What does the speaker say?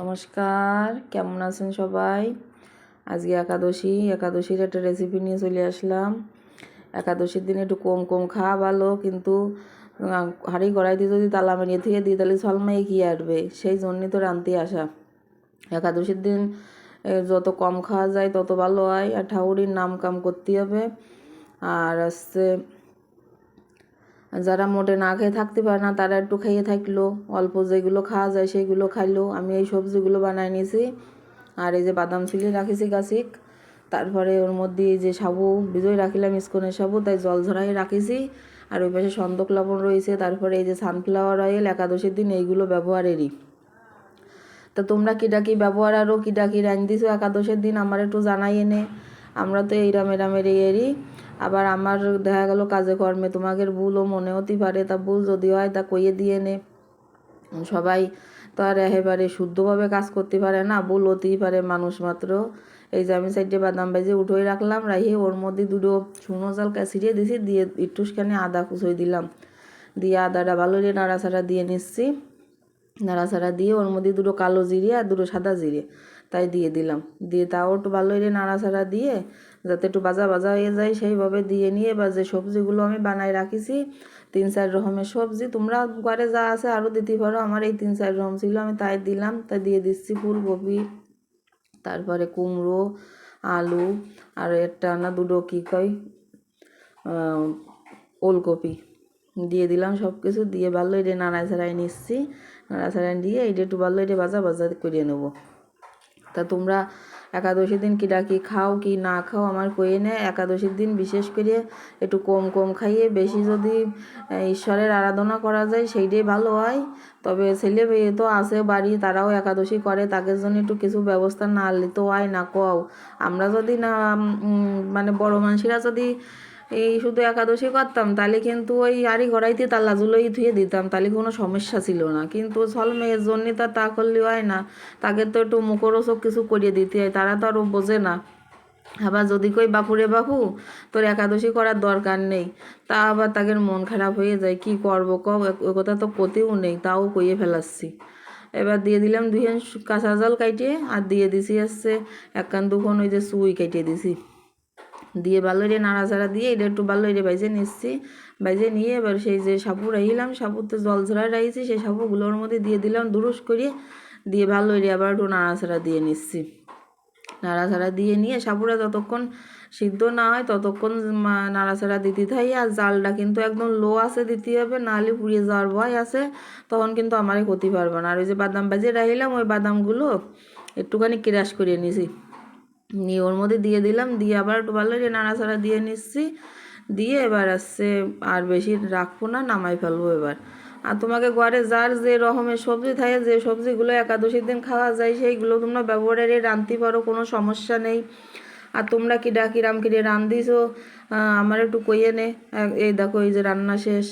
নমস্কার, কেমন আছেন সবাই? আজকে একাদশী, একাদশীর একটা রেসিপি নিয়ে চলে আসলাম। একাদশীর দিনে একটু কম কম খাওয়া ভালো, কিন্তু হাঁড়ি কড়াই দিয়ে যদি তালা মারিয়ে থেকে দিই, তাহলে সলমাই কি আসবে সেই জন্যই তো রাঁধতে আসা। একাদশীর দিন যত কম খাওয়া যায়, তত ভালো হয়। আর ঠাকুরের নাম কাম করতে হবে। আর হচ্ছে যারা মোটে না খেয়ে থাকতে পারে না, তারা একটু খাইয়ে থাকল, অল্প যেগুলো খাওয়া যায় সেগুলো খাইলো। আমি এই সবজিগুলো বানাই নিয়েছি। আর এই যে বাদাম ছিলে রাখেছি গাছিক। তারপরে ওর মধ্যে যে সাবু, বিজয় রাখিলাম স্কনের সাবু, তাই জল ঝরাই রাখিছি। আর ওই পাশে সন্দক লবণ রয়েছে, তারপরে এই যে সানফ্লাওয়ার অয়েল একাদশীর দিন এইগুলো ব্যবহারেরই। তা তোমরা কিটা কি ব্যবহার আরও কিটা কি রান দিছো একাদশের দিন, আমার একটু জানাই এনে। আমরা তো এইরাম এরামের এরই। আবার আমার দেখা গেল কাজে কর্মে তোমাদের ভুলও মনে হতে পারে, তা ভুল যদি হয় তা কইয়ে দিয়ে নে। সবাই তো আর একেবারে শুদ্ধভাবে কাজ করতে পারে না, ভুল হতেই পারে মানুষ মাত্র। এই যে আমি সাইডে বাদাম ভেজে উঠোই রাখলাম রাখি ওর মধ্যে দুটো শুকনো চাল ছিটিয়ে দিছি, দিয়ে একটুখানি আদা কুচোই দিলাম। দিয়ে আদাটা ভালো করে নাড়াচাড়া দিয়ে নিচ্ছি। নাড়াচাড়া দিয়ে ওর মধ্যে দুটো কালো জিরে আর দুটো সাদা জিরে। তাই দিয়ে দিলাম। দিয়ে তাও একটু ভালো করে নাড়াচাড়া দিয়ে যাতে একটু বাজা বাজা হয়ে যায়, সেইভাবে দিয়ে নিয়ে বা যে সবজিগুলো আমি বানাই রাখিছি, তিন চার রকমের সবজি, তোমরা ঘরে যা আছে আরও দিতে পারো। আমার এই তিন চার রকম ছিল, আমি তাই দিলাম। তাই দিয়ে দিচ্ছি ফুলকপি, তারপরে কুমড়ো, আলু, আর একটা না দুটো কী কয় ওলকপি। দিয়ে দিলাম সব কিছু দিয়ে ভালো এটা নাড়াচাড়াই নিচ্ছি। নাড়াচাড়াই দিয়ে এটা একটু ভালো এটা ভাজা ভাজা করে নেব। তা তোমরা একাদশীর দিন কি খাও কি না খাও আমার কয়ে নেয় একাদশীর দিন বিশেষ করে একটু কম কম খাইয়ে বেশি যদি ঈশ্বরের আরাধনা করা যায় সেইটাই ভালো হয়। তবে ছেলে মেয়ে তো আছে বাড়ি, তারাও একাদশী করে তাদের জন্য একটু কিছু ব্যবস্থা না নিতে হয় না, কও। আমরা যদি না মানে বড় মানুষেরা যদি এই শুধু একাদশী করতাম, তাহলে কিন্তু ওই আড়ি ঘড়াইতে তাল্লা জুলোই ধুয়ে দিতাম, তাহলে কোনো সমস্যা ছিল না। কিন্তু ছল মেয়ের জন্য তো তা করলে হয় না, তাকে তো একটু মুখরও মুখরোচক কিছু করিয়ে দিতে হয়, তারা তো আরও বোঝে না। আবার যদি কই, বাপুরে বাপু, তোর একাদশী করার দরকার নেই। তা আবার তাদের মন খারাপ হয়ে যায়, কি করব ক ওই কথা তো কতেও নেই, তাও কইয়ে ফেলাচ্ছি। এবার দিয়ে দিলাম দুই কাঁচা জল কাইটে, আর দিয়ে দিছি আসছে এক কান দুখন ওই যে সুই কাটিয়ে দিছি। দিয়ে ভালো রে নাড়াচাড়া দিয়ে এটা একটু ভালো রে বাইজে নিচ্ছি। বাইজে নিয়ে এবার সেই যে সাবু রাইলাম, সাবুতে জল ঝরা রাখছি সেই সাপুগুলোর মধ্যে দিয়ে দিলাম দুরুস করে, দিয়ে ভালো রে আবার একটু নাড়াচাড়া দিয়ে নিচ্ছি। নাড়াচাড়া দিয়ে নিয়ে সাবুরা যতক্ষণ সিদ্ধ না হয় ততক্ষণ নাড়াচাড়া দিতে থাই আর জালটা কিন্তু একদম লো আছে দিতে হবে নাহলে পুড়িয়ে যাওয়ার ভয় আছে, তখন কিন্তু আমারই ক্ষতি পারবে না। আর ওই যে বাদাম বাজে রাখিলাম ওই বাদামগুলো একটুখানি ক্রাশ করে নিছি। নিয়ে ওর মধ্যে দিয়ে দিলাম দিয়ে আবার একটু ভালো করে নাড়াচাড়া দিয়ে নিচ্ছি। দিয়ে এবার আসছে আর বেশি রাখব না নামাই ফেলব এবার। আর তোমাকে ঘরে যার যে রকমের সবজি থাকে যে সবজিগুলো একাদশীর দিন খাওয়া যায় সেইগুলো তোমরা ব্যবহারে রাঁধতে পারো কোনো সমস্যা নেই। আর তোমরা কি ডাকি রাম কিরে রান্ধিছো আহ, আমার একটু কইয়ে নে। এই দেখো এই যে রান্না শেষ।